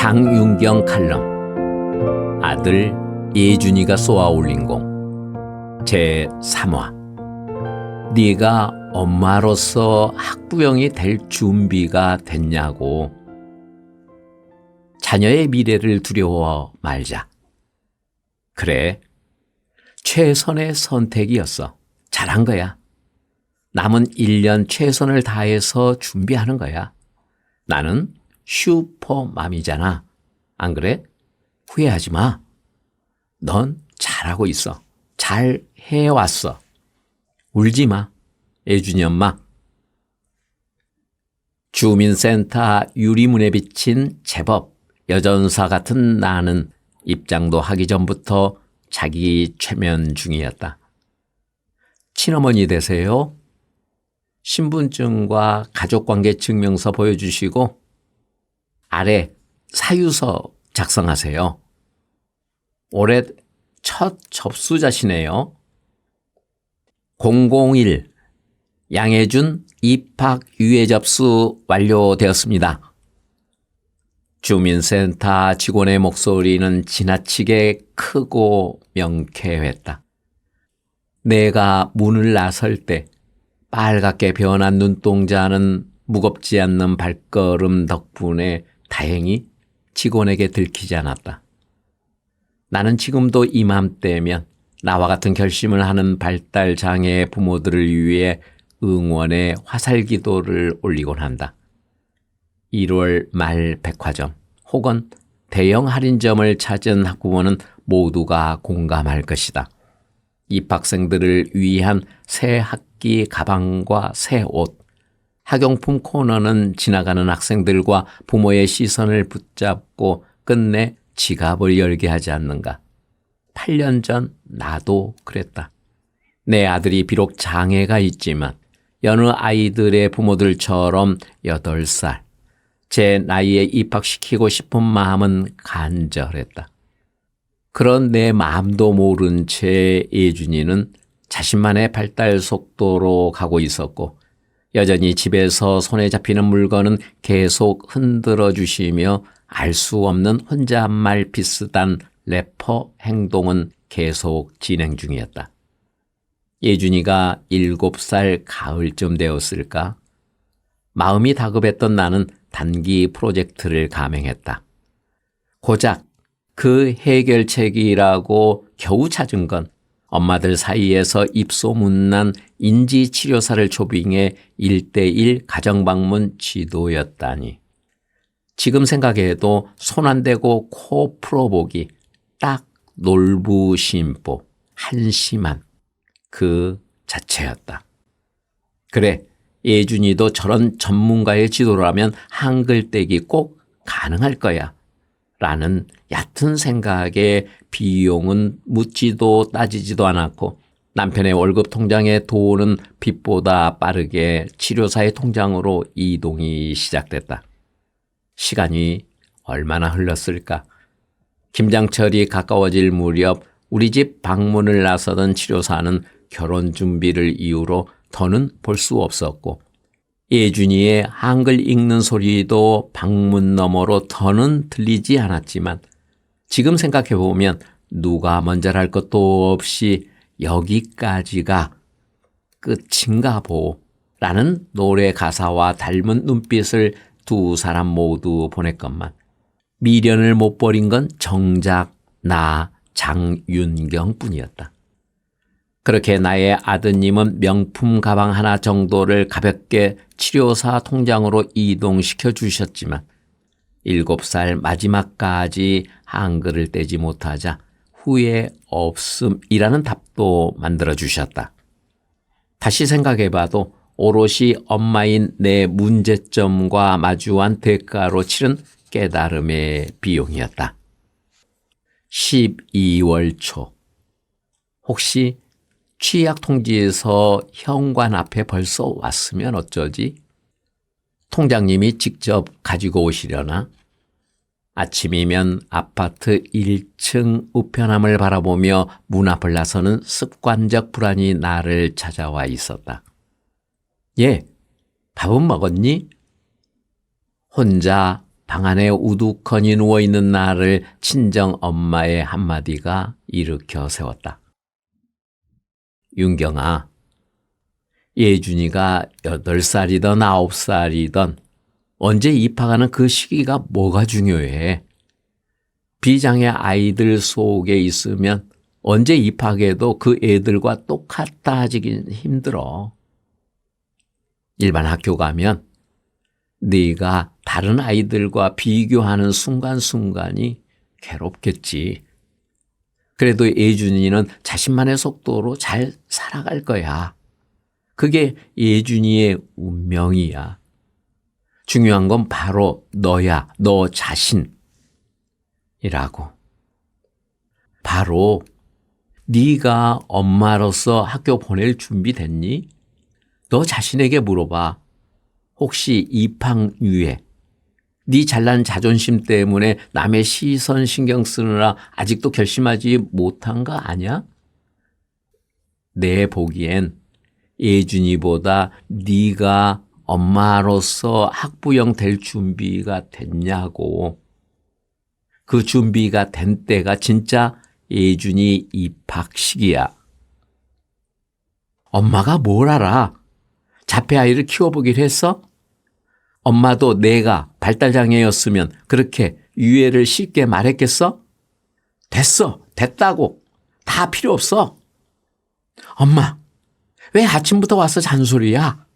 장윤경 칼럼. 아들 예준이가 쏘아 올린 공. 제 3화. 네가 엄마로서 학부형이 될 준비가 됐냐고. 자녀의 미래를 두려워 말자. 그래 최선의 선택이었어. 잘한 거야. 남은 1년 최선을 다해서 준비하는 거야. 나는 슈퍼맘이잖아. 안 그래? 후회하지 마. 넌 잘하고 있어. 잘 해왔어. 울지 마. 애준이 엄마. 주민센터 유리문에 비친 제법 여전사 같은 나는 입장도 하기 전부터 자기 최면 중이었다. 친어머니 되세요? 신분증과 가족관계 증명서 보여주시고 아래 사유서 작성하세요. 올해 첫 접수자시네요. 001 양혜준 입학 유예 접수 완료되었습니다. 주민센터 직원의 목소리는 지나치게 크고 명쾌했다. 내가 문을 나설 때 빨갛게 변한 눈동자는 무겁지 않는 발걸음 덕분에 다행히 직원에게 들키지 않았다. 나는 지금도 이맘때면 나와 같은 결심을 하는 발달 장애의 부모들을 위해 응원의 화살 기도를 올리곤 한다. 1월 말 백화점 혹은 대형 할인점을 찾은 학부모는 모두가 공감할 것이다. 입학생들을 위한 새 학기 가방과 새 옷, 학용품 코너는 지나가는 학생들과 부모의 시선을 붙잡고 끝내 지갑을 열게 하지 않는가. 8년 전 나도 그랬다. 내 아들이 비록 장애가 있지만 여느 아이들의 부모들처럼 8살, 제 나이에 입학시키고 싶은 마음은 간절했다. 그런 내 마음도 모른 채 예준이는 자신만의 발달 속도로 가고 있었고 여전히 집에서 손에 잡히는 물건은 계속 흔들어 주시며 알 수 없는 혼잣말 비슷한 래퍼 행동은 계속 진행 중이었다. 예준이가 일곱 살 가을쯤 되었을까? 마음이 다급했던 나는 단기 프로젝트를 감행했다. 고작 그 해결책이라고 겨우 찾은 건 엄마들 사이에서 입소문난 인지치료사를 초빙해 일대일 가정방문 지도였다니. 지금 생각해도 손 안 대고 코 풀어보기 딱 놀부심보 한심한 그 자체였다. 그래 예준이도 저런 전문가의 지도라면 한글 떼기 꼭 가능할 거야. 라는 얕은 생각에 비용은 묻지도 따지지도 않았고 남편의 월급 통장에 돈은 빛보다 빠르게 치료사의 통장으로 이동이 시작됐다. 시간이 얼마나 흘렀을까? 김장철이 가까워질 무렵 우리 집 방문을 나서던 치료사는 결혼 준비를 이유로 더는 볼 수 없었고 예준이의 한글 읽는 소리도 방문 너머로 더는 들리지 않았지만 지금 생각해 보면 누가 먼저랄 것도 없이 여기까지가 끝인가 보 라는 노래 가사와 닮은 눈빛을 두 사람 모두 보냈건만 미련을 못 버린 건 정작 나 장윤경 뿐이었다. 그렇게 나의 아드님은 명품 가방 하나 정도를 가볍게 치료사 통장으로 이동시켜 주셨지만 일곱 살 마지막까지 한글을 떼지 못하자 후회 없음이라는 답도 만들어 주셨다. 다시 생각해 봐도 오롯이 엄마인 내 문제점과 마주한 대가로 치른 깨달음의 비용이었다. 12월 초. 혹시 취약 통지에서 현관 앞에 벌써 왔으면 어쩌지? 통장님이 직접 가지고 오시려나? 아침이면 아파트 1층 우편함을 바라보며 문 앞을 나서는 습관적 불안이 나를 찾아와 있었다. 예, 밥은 먹었니? 혼자 방 안에 우두커니 누워있는 나를 친정 엄마의 한마디가 일으켜 세웠다. 윤경아, 예준이가 8살이든 9살이든 언제 입학하는 그 시기가 뭐가 중요해? 비장의 아이들 속에 있으면 언제 입학해도 그 애들과 똑같아지긴 힘들어. 일반 학교 가면 네가 다른 아이들과 비교하는 순간순간이 괴롭겠지. 그래도 예준이는 자신만의 속도로 잘 살아갈 거야. 그게 예준이의 운명이야. 중요한 건 바로 너야, 너 자신이라고. 바로 네가 엄마로서 학교 보낼 준비 됐니? 너 자신에게 물어봐. 혹시 입학 유예, 네 잘난 자존심 때문에 남의 시선 신경 쓰느라 아직도 결심하지 못한 거 아니야? 내 보기엔 예준이보다 네가 엄마로서 학부형 될 준비가 됐냐고. 그 준비가 된 때가 진짜 예준이 입학 시기야. 엄마가 뭘 알아? 자폐 아이를 키워보길 했어? 엄마도 내가 발달장애였으면 그렇게 유해를 쉽게 말했겠어? 됐어. 됐다고. 다 필요 없어. 엄마, 왜 아침부터 와서 잔소리야?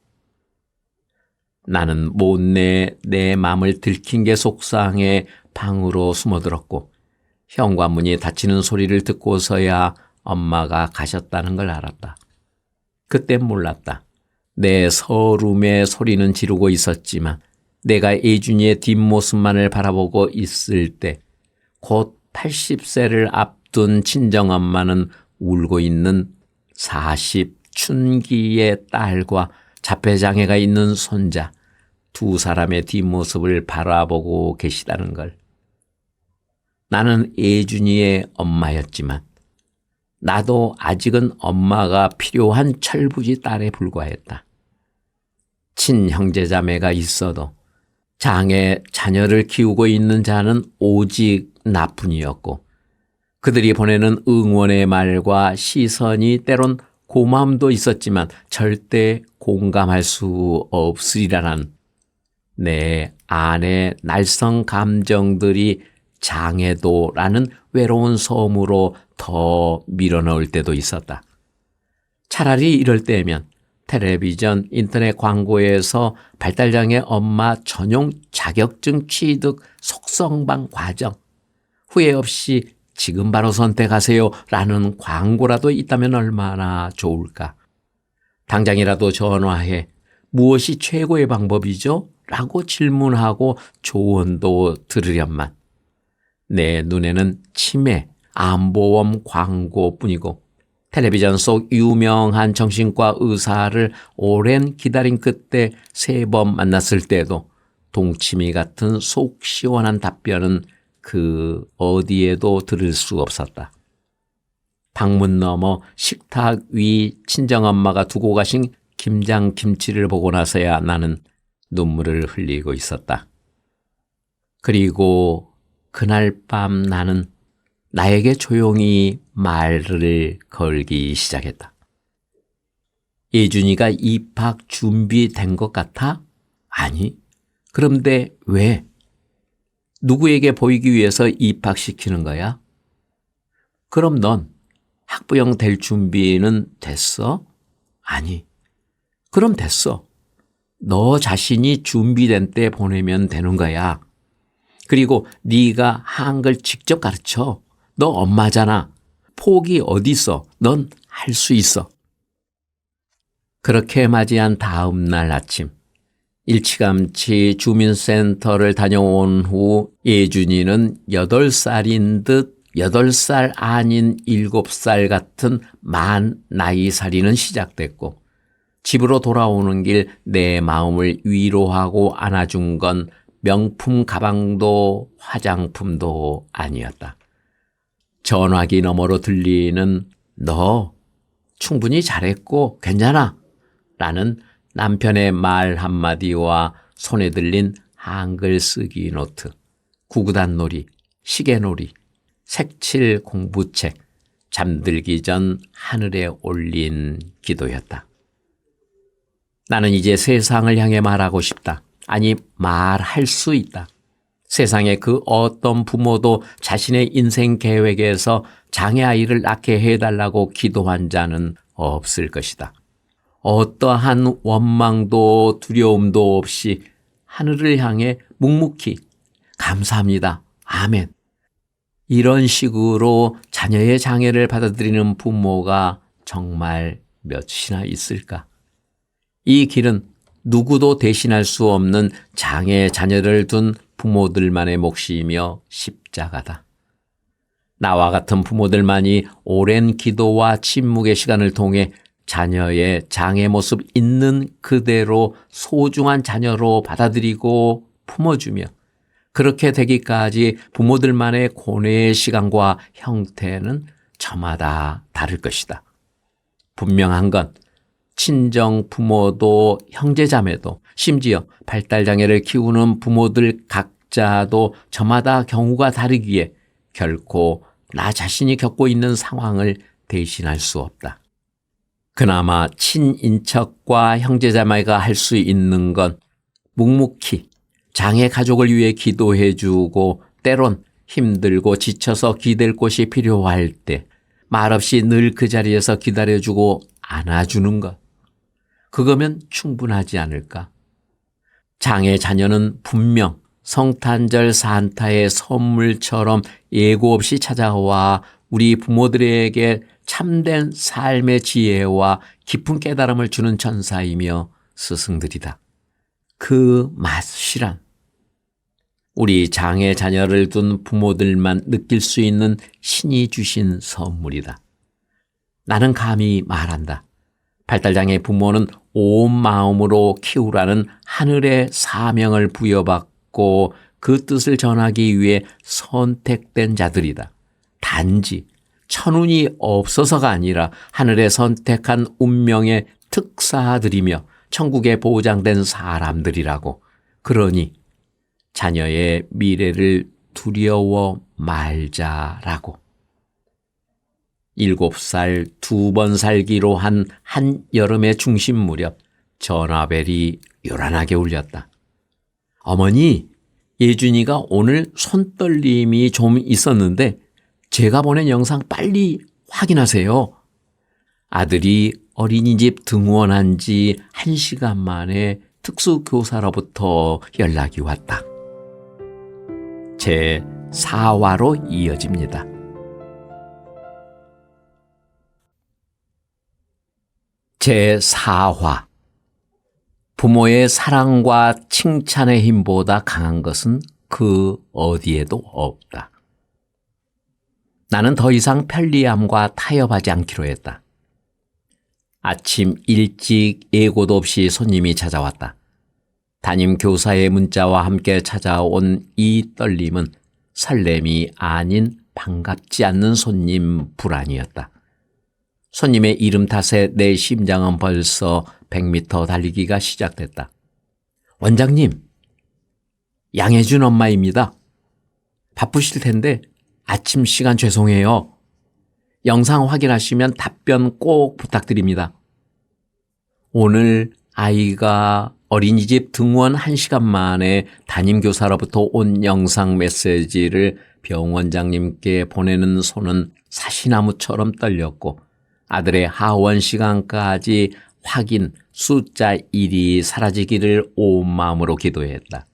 나는 못내 내 마음을 들킨 게 속상해 방으로 숨어들었고 현관문이 닫히는 소리를 듣고서야 엄마가 가셨다는 걸 알았다. 그땐 몰랐다. 내 서름의 소리는 지르고 있었지만 내가 예준이의 뒷모습만을 바라보고 있을 때 곧 80세를 앞둔 친정엄마는 울고 있는 40 춘기의 딸과 자폐장애가 있는 손자 두 사람의 뒷모습을 바라보고 계시다는 걸. 나는 예준이의 엄마였지만 나도 아직은 엄마가 필요한 철부지 딸에 불과했다. 친형제자매가 있어도 장애 자녀를 키우고 있는 자는 오직 나뿐이었고 그들이 보내는 응원의 말과 시선이 때론 고마움도 있었지만 절대 공감할 수 없으리라는 내 안의 날성 감정들이 장애도라는 외로운 섬으로 더 밀어넣을 때도 있었다. 차라리 이럴 때면 텔레비전, 인터넷 광고에서 발달장애 엄마 전용 자격증 취득 속성방 과정, 후회 없이 지금 바로 선택하세요 라는 광고라도 있다면 얼마나 좋을까. 당장이라도 전화해 무엇이 최고의 방법이죠? 라고 질문하고 조언도 들으련만. 내 눈에는 치매, 암보험 광고뿐이고 텔레비전 속 유명한 정신과 의사를 오랜 기다림 끝에 세 번 만났을 때도 동치미 같은 속 시원한 답변은 그 어디에도 들을 수 없었다. 방문 너머 식탁 위 친정엄마가 두고 가신 김장 김치를 보고 나서야 나는 눈물을 흘리고 있었다. 그리고 그날 밤 나는 나에게 조용히 말을 걸기 시작했다. 예준이가 입학 준비된 것 같아? 아니. 그런데 왜? 누구에게 보이기 위해서 입학시키는 거야? 그럼 넌 학부형 될 준비는 됐어? 아니. 그럼 됐어. 너 자신이 준비된 때 보내면 되는 거야. 그리고 네가 한글 직접 가르쳐. 너 엄마잖아. 포기 어딨어. 넌 할 수 있어. 그렇게 맞이한 다음 날 아침 일찌감치 주민센터를 다녀온 후 예준이는 8살인 듯 8살 아닌 7살 같은 만 나이살이는 시작됐고 집으로 돌아오는 길 내 마음을 위로하고 안아준 건 명품 가방도 화장품도 아니었다. 전화기 너머로 들리는 너 충분히 잘했고 괜찮아 라는 남편의 말 한마디와 손에 들린 한글 쓰기 노트, 구구단 놀이, 시계 놀이, 색칠 공부책, 잠들기 전 하늘에 올린 기도였다. 나는 이제 세상을 향해 말하고 싶다. 아니, 말할 수 있다. 세상에 그 어떤 부모도 자신의 인생 계획에서 장애아이를 낳게 해달라고 기도한 자는 없을 것이다. 어떠한 원망도 두려움도 없이 하늘을 향해 묵묵히 감사합니다. 아멘. 이런 식으로 자녀의 장애를 받아들이는 부모가 정말 몇이나 있을까? 이 길은 누구도 대신할 수 없는 장애 자녀를 둔 부모들만의 몫이며 십자가다. 나와 같은 부모들만이 오랜 기도와 침묵의 시간을 통해 자녀의 장애 모습 있는 그대로 소중한 자녀로 받아들이고 품어주며 그렇게 되기까지 부모들만의 고뇌의 시간과 형태는 저마다 다를 것이다. 분명한 건 친정 부모도 형제자매도 심지어 발달장애를 키우는 부모들 각자도 저마다 경우가 다르기에 결코 나 자신이 겪고 있는 상황을 대신할 수 없다. 그나마 친인척과 형제자매가 할 수 있는 건 묵묵히 장애 가족을 위해 기도해 주고 때론 힘들고 지쳐서 기댈 곳이 필요할 때 말없이 늘 그 자리에서 기다려주고 안아주는 것. 그거면 충분하지 않을까? 장애 자녀는 분명 성탄절 산타의 선물처럼 예고 없이 찾아와 우리 부모들에게 참된 삶의 지혜와 깊은 깨달음을 주는 천사이며 스승들이다. 그 맛이란 우리 장애 자녀를 둔 부모들만 느낄 수 있는 신이 주신 선물이다. 나는 감히 말한다. 발달장애 부모는 온 마음으로 키우라는 하늘의 사명을 부여받고 그 뜻을 전하기 위해 선택된 자들이다. 단지 천운이 없어서가 아니라 하늘의 선택한 운명의 특사들이며 천국에 보장된 사람들이라고. 그러니 자녀의 미래를 두려워 말자라고. 일곱 살 두 번 살기로 한 한여름의 중심 무렵 전화벨이 요란하게 울렸다. 어머니, 예준이가 오늘 손떨림이 좀 있었는데 제가 보낸 영상 빨리 확인하세요. 아들이 어린이집 등원한 지한 시간 만에 특수교사로부터 연락이 왔다. 제 4화로 이어집니다. 제 4화 부모의 사랑과 칭찬의 힘보다 강한 것은 그 어디에도 없다. 나는 더 이상 편리함과 타협하지 않기로 했다. 아침 일찍 예고도 없이 손님이 찾아왔다. 담임 교사의 문자와 함께 찾아온 이 떨림은 설렘이 아닌 반갑지 않는 손님 불안이었다. 손님의 이름 탓에 내 심장은 벌써 100m 달리기가 시작됐다. 원장님, 양혜준 엄마입니다. 바쁘실 텐데 아침 시간 죄송해요. 영상 확인하시면 답변 꼭 부탁드립니다. 오늘 아이가 어린이집 등원 1시간 만에 담임교사로부터 온 영상 메시지를 병원장님께 보내는 손은 사시나무처럼 떨렸고 아들의 하원 시간까지 확인 숫자 1이 사라지기를 온 마음으로 기도했다.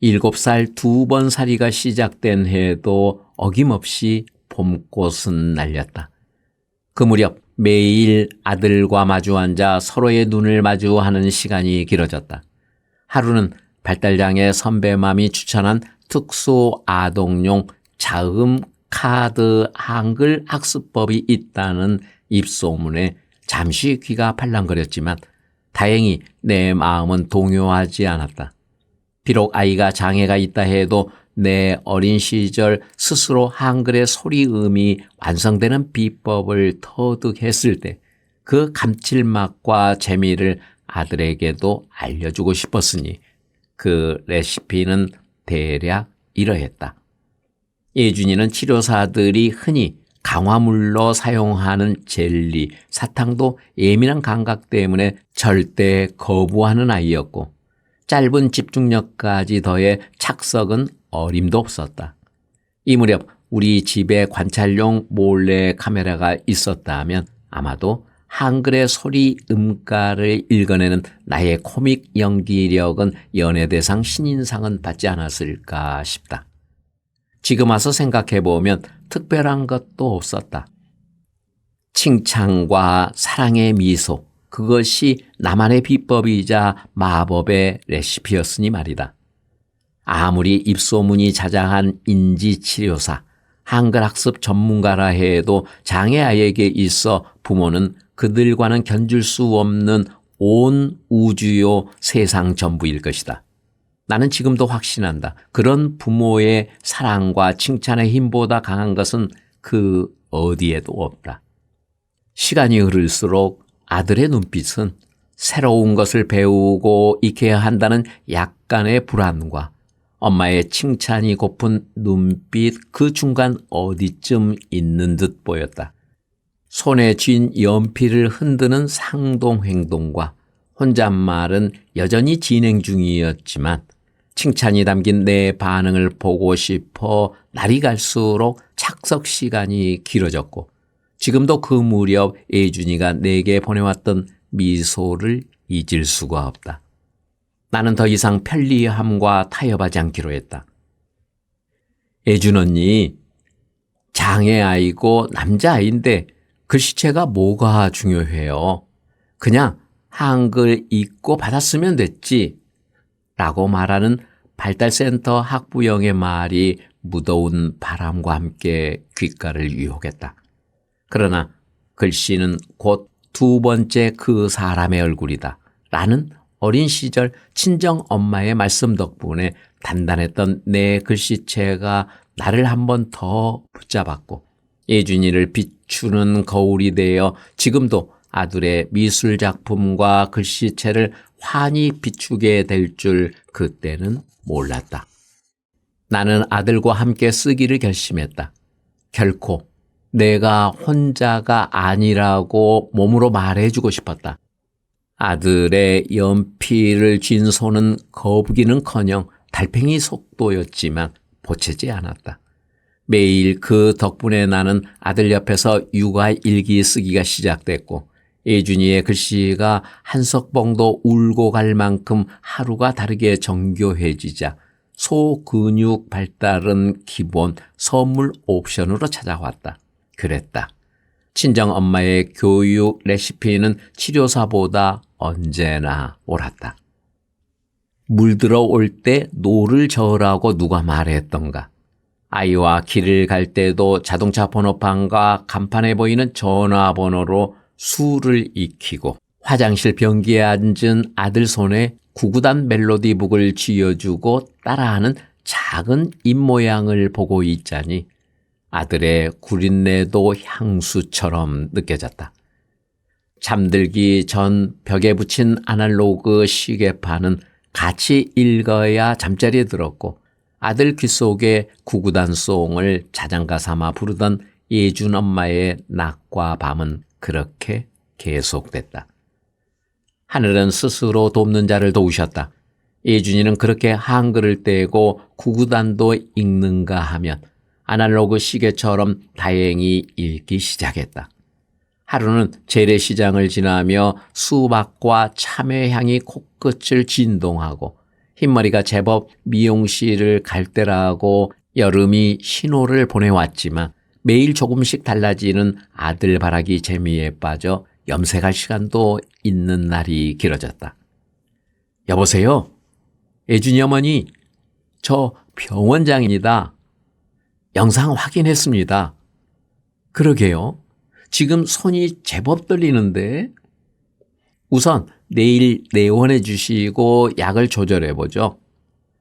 일곱 살 두 번 살이가 시작된 해에도 어김없이 봄꽃은 날렸다. 그 무렵 매일 아들과 마주 앉아 서로의 눈을 마주하는 시간이 길어졌다. 하루는 발달장애 선배맘이 추천한 특수 아동용 자음 카드 한글 학습법이 있다는 입소문에 잠시 귀가 팔랑거렸지만 다행히 내 마음은 동요하지 않았다. 비록 아이가 장애가 있다 해도 내 어린 시절 스스로 한글의 소리음이 완성되는 비법을 터득했을 때 그 감칠맛과 재미를 아들에게도 알려주고 싶었으니 그 레시피는 대략 이러했다. 예준이는 치료사들이 흔히 강화물로 사용하는 젤리, 사탕도 예민한 감각 때문에 절대 거부하는 아이였고 짧은 집중력까지 더해 착석은 어림도 없었다. 이 무렵 우리 집에 관찰용 몰래 카메라가 있었다면 아마도 한글의 소리 음가를 읽어내는 나의 코믹 연기력은 연예대상 신인상은 받지 않았을까 싶다. 지금 와서 생각해 보면 특별한 것도 없었다. 칭찬과 사랑의 미소, 그것이 나만의 비법이자 마법의 레시피였으니 말이다. 아무리 입소문이 자자한 인지치료사, 한글학습 전문가라 해도 장애아에게 있어 부모는 그들과는 견줄 수 없는 온 우주요 세상 전부일 것이다. 나는 지금도 확신한다. 그런 부모의 사랑과 칭찬의 힘보다 강한 것은 그 어디에도 없다. 시간이 흐를수록 아들의 눈빛은 새로운 것을 배우고 익혀야 한다는 약간의 불안과 엄마의 칭찬이 고픈 눈빛 그 중간 어디쯤 있는 듯 보였다. 손에 쥔 연필을 흔드는 상동 행동과 혼잣말은 여전히 진행 중이었지만 칭찬이 담긴 내 반응을 보고 싶어 날이 갈수록 착석 시간이 길어졌고 지금도 그 무렵 예준이가 내게 보내왔던 미소를 잊을 수가 없다. 나는 더 이상 편리함과 타협하지 않기로 했다. 예준 언니, 장애아이고 남자아이인데 글씨체가 뭐가 중요해요? 그냥 한글 읽고 받았으면 됐지. 라고 말하는 발달센터 학부형의 말이 무더운 바람과 함께 귓가를 유혹했다. 그러나 글씨는 곧 두 번째 그 사람의 얼굴이다. 라는 어린 시절 친정 엄마의 말씀 덕분에 단단했던 내 글씨체가 나를 한 번 더 붙잡았고 예준이를 비추는 거울이 되어 지금도 아들의 미술 작품과 글씨체를 환히 비추게 될 줄 그때는 몰랐다. 나는 아들과 함께 쓰기를 결심했다. 결코 내가 혼자가 아니라고 몸으로 말해주고 싶었다. 아들의 연필을 쥔 손은 거북이는커녕 달팽이 속도였지만 보채지 않았다. 매일 그 덕분에 나는 아들 옆에서 육아 일기 쓰기가 시작됐고 예준이의 글씨가 한석봉도 울고 갈 만큼 하루가 다르게 정교해지자 소근육 발달은 기본 선물 옵션으로 찾아왔다. 그랬다. 친정 엄마의 교육 레시피는 치료사보다 언제나 옳았다. 물들어 올 때 노를 저으라고 누가 말했던가. 아이와 길을 갈 때도 자동차 번호판과 간판에 보이는 전화번호로 수를 익히고 화장실 변기에 앉은 아들 손에 구구단 멜로디북을 쥐어주고 따라하는 작은 입모양을 보고 있자니 아들의 구린내도 향수처럼 느껴졌다. 잠들기 전 벽에 붙인 아날로그 시계판은 같이 읽어야 잠자리에 들었고 아들 귀 속에 구구단 송을 자장가 삼아 부르던 예준 엄마의 낮과 밤은 그렇게 계속됐다. 하늘은 스스로 돕는 자를 도우셨다. 예준이는 그렇게 한글을 떼고 구구단도 읽는가 하면 아날로그 시계처럼 다행히 읽기 시작했다. 하루는 재래시장을 지나며 수박과 참외 향이 코끝을 진동하고 흰머리가 제법 미용실을 갈 때라고 여름이 신호를 보내왔지만 매일 조금씩 달라지는 아들 바라기 재미에 빠져 염색할 시간도 있는 날이 길어졌다. 여보세요? 예준이 어머니, 저 병원장입니다. 영상 확인했습니다. 그러게요. 지금 손이 제법 떨리는데 우선 내일 내원해 주시고 약을 조절해 보죠.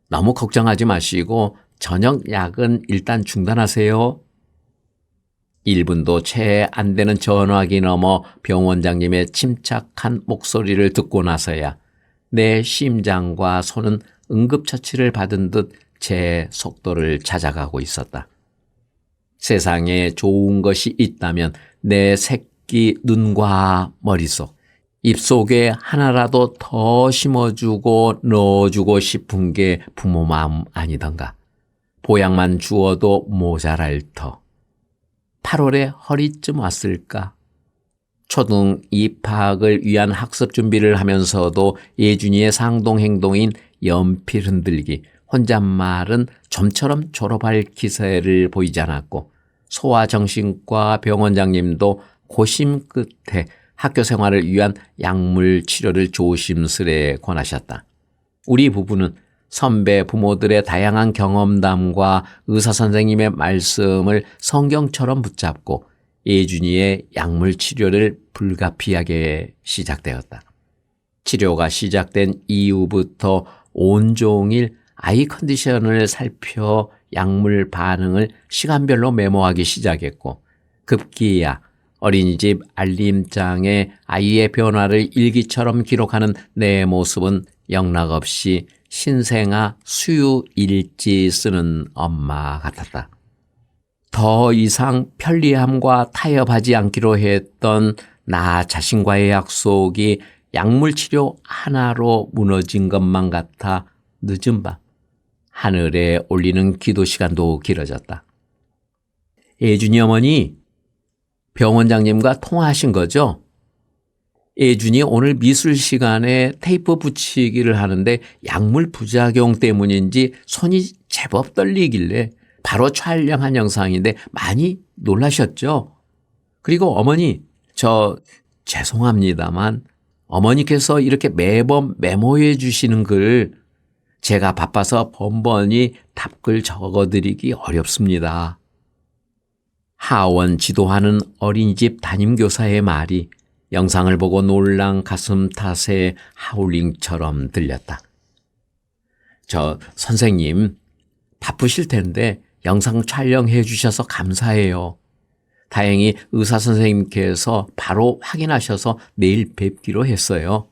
너무 걱정하지 마시고 저녁 약은 일단 중단하세요. 1분도 채 안 되는 전화기 넘어 병원장님의 침착한 목소리를 듣고 나서야 내 심장과 손은 응급처치를 받은 듯 제 속도를 찾아가고 있었다. 세상에 좋은 것이 있다면 내 새끼 눈과 머릿속, 입속에 하나라도 더 심어주고 넣어주고 싶은 게 부모 마음 아니던가. 보약만 주어도 모자랄 터. 8월에 허리쯤 왔을까? 초등 입학을 위한 학습 준비를 하면서도 예준이의 상동 행동인 연필 흔들기, 혼잣말은 좀처럼 졸업할 기세를 보이지 않았고 소아정신과 병원장님도 고심 끝에 학교 생활을 위한 약물 치료를 조심스레 권하셨다. 우리 부부는 선배 부모들의 다양한 경험담과 의사 선생님의 말씀을 성경처럼 붙잡고 예준이의 약물 치료를 불가피하게 시작되었다. 치료가 시작된 이후부터 온종일 아이 컨디션을 살펴 약물 반응을 시간별로 메모하기 시작했고 급기야 어린이집 알림장에 아이의 변화를 일기처럼 기록하는 내 모습은 영락없이 신생아 수유 일지 쓰는 엄마 같았다. 더 이상 편리함과 타협하지 않기로 했던 나 자신과의 약속이 약물 치료 하나로 무너진 것만 같아 늦은 밤 하늘에 올리는 기도 시간도 길어졌다. 예준이 어머니 병원장님과 통화하신 거죠? 예준이 오늘 미술 시간에 테이프 붙이기를 하는데 약물 부작용 때문인지 손이 제법 떨리길래 바로 촬영한 영상인데 많이 놀라셨죠? 그리고 어머니, 저 죄송합니다만 어머니께서 이렇게 매번 메모해 주시는 글 제가 바빠서 번번이 답글 적어드리기 어렵습니다. 하원 지도하는 어린이집 담임교사의 말이 영상을 보고 놀란 가슴 탓에 하울링처럼 들렸다. 저 선생님, 바쁘실 텐데 영상 촬영해 주셔서 감사해요. 다행히 의사 선생님께서 바로 확인하셔서 내일 뵙기로 했어요.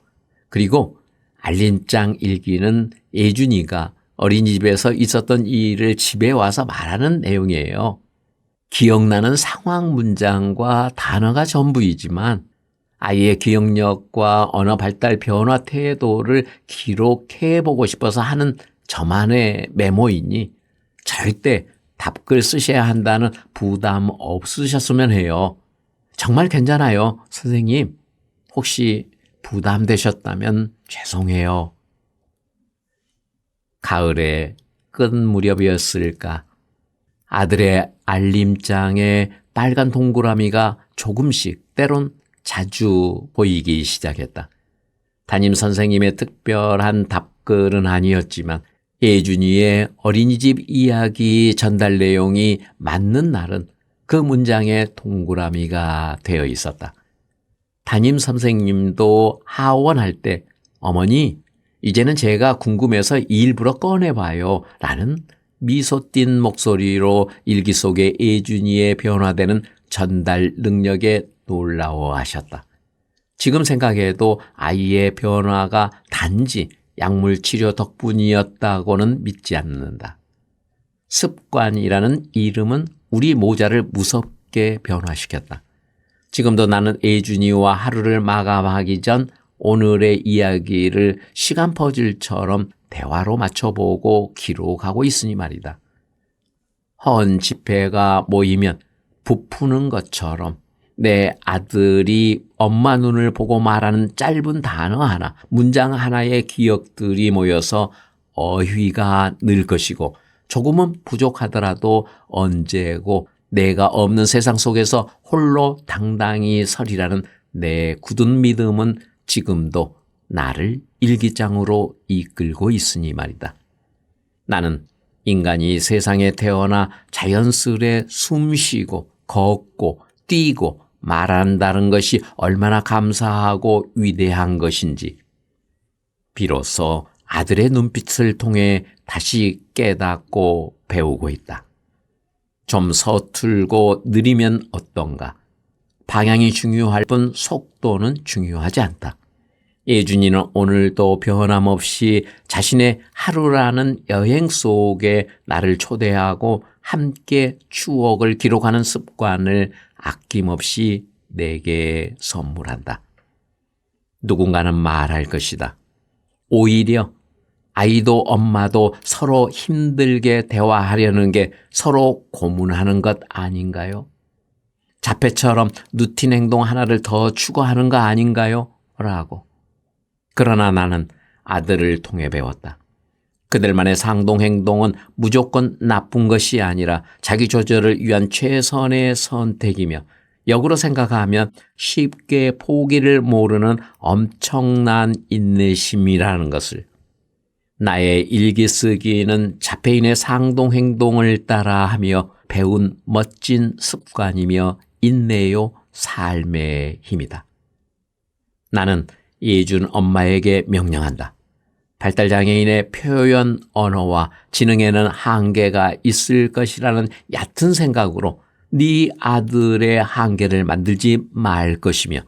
그리고 알림장 일기는 예준이가 어린이집에서 있었던 일을 집에 와서 말하는 내용이에요. 기억나는 상황 문장과 단어가 전부이지만 아이의 기억력과 언어 발달 변화 태도를 기록해 보고 싶어서 하는 저만의 메모이니 절대 답글 쓰셔야 한다는 부담 없으셨으면 해요. 정말 괜찮아요, 선생님. 혹시 부담되셨다면 죄송해요. 가을의 끝 무렵이었을까. 아들의 알림장에 빨간 동그라미가 조금씩 때론 자주 보이기 시작했다. 담임 선생님의 특별한 답글은 아니었지만 예준이의 어린이집 이야기 전달 내용이 맞는 날은 그 문장에 동그라미가 되어 있었다. 담임 선생님도 하원할 때 어머니 이제는 제가 궁금해서 일부러 꺼내봐요 라는 미소 띤 목소리로 일기 속에 예준이의 변화되는 전달 능력에 놀라워하셨다. 지금 생각해도 아이의 변화가 단지 약물 치료 덕분이었다고는 믿지 않는다. 습관이라는 이름은 우리 모자를 무섭게 변화시켰다. 지금도 나는 예준이와 하루를 마감하기 전 오늘의 이야기를 시간 퍼즐처럼 대화로 맞춰보고 기록하고 있으니 말이다. 헌 집회가 모이면 부푸는 것처럼 내 아들이 엄마 눈을 보고 말하는 짧은 단어 하나, 문장 하나의 기억들이 모여서 어휘가 늘 것이고 조금은 부족하더라도 언제고 내가 없는 세상 속에서 홀로 당당히 서리라는 내 굳은 믿음은 지금도 나를 일기장으로 이끌고 있으니 말이다. 나는 인간이 세상에 태어나 자연스레 숨 쉬고 걷고 뛰고 말한다는 것이 얼마나 감사하고 위대한 것인지 비로소 아들의 눈빛을 통해 다시 깨닫고 배우고 있다. 좀 서툴고 느리면 어떤가? 방향이 중요할 뿐 속도는 중요하지 않다. 예준이는 오늘도 변함없이 자신의 하루라는 여행 속에 나를 초대하고 함께 추억을 기록하는 습관을 아낌없이 내게 선물한다. 누군가는 말할 것이다. 오히려 아이도 엄마도 서로 힘들게 대화하려는 게 서로 고문하는 것 아닌가요? 자폐처럼 누틴 행동 하나를 더 추구하는 거 아닌가요? 라고. 그러나 나는 아들을 통해 배웠다. 그들만의 상동 행동은 무조건 나쁜 것이 아니라 자기 조절을 위한 최선의 선택이며 역으로 생각하면 쉽게 포기를 모르는 엄청난 인내심이라는 것을 나의 일기 쓰기는 자폐인의 상동 행동을 따라 하며 배운 멋진 습관이며 인내요 삶의 힘이다. 나는 예준 엄마에게 명령한다. 발달 장애인의 표현 언어와 지능에는 한계가 있을 것이라는 얕은 생각으로 네 아들의 한계를 만들지 말 것이며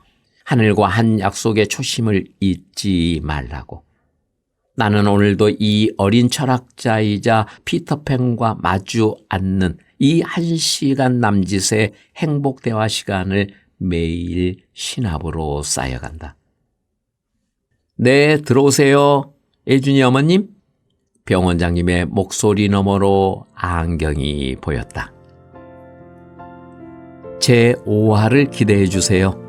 하늘과 한 약속의 초심을 잊지 말라고. 나는 오늘도 이 어린 철학자이자 피터팬과 마주 앉는 이 한 시간 남짓의 행복 대화 시간을 매일 신압으로 쌓여간다. 네, 들어오세요. 예준이 어머님. 병원장님의 목소리 너머로 안경이 보였다. 제 5화를 기대해 주세요.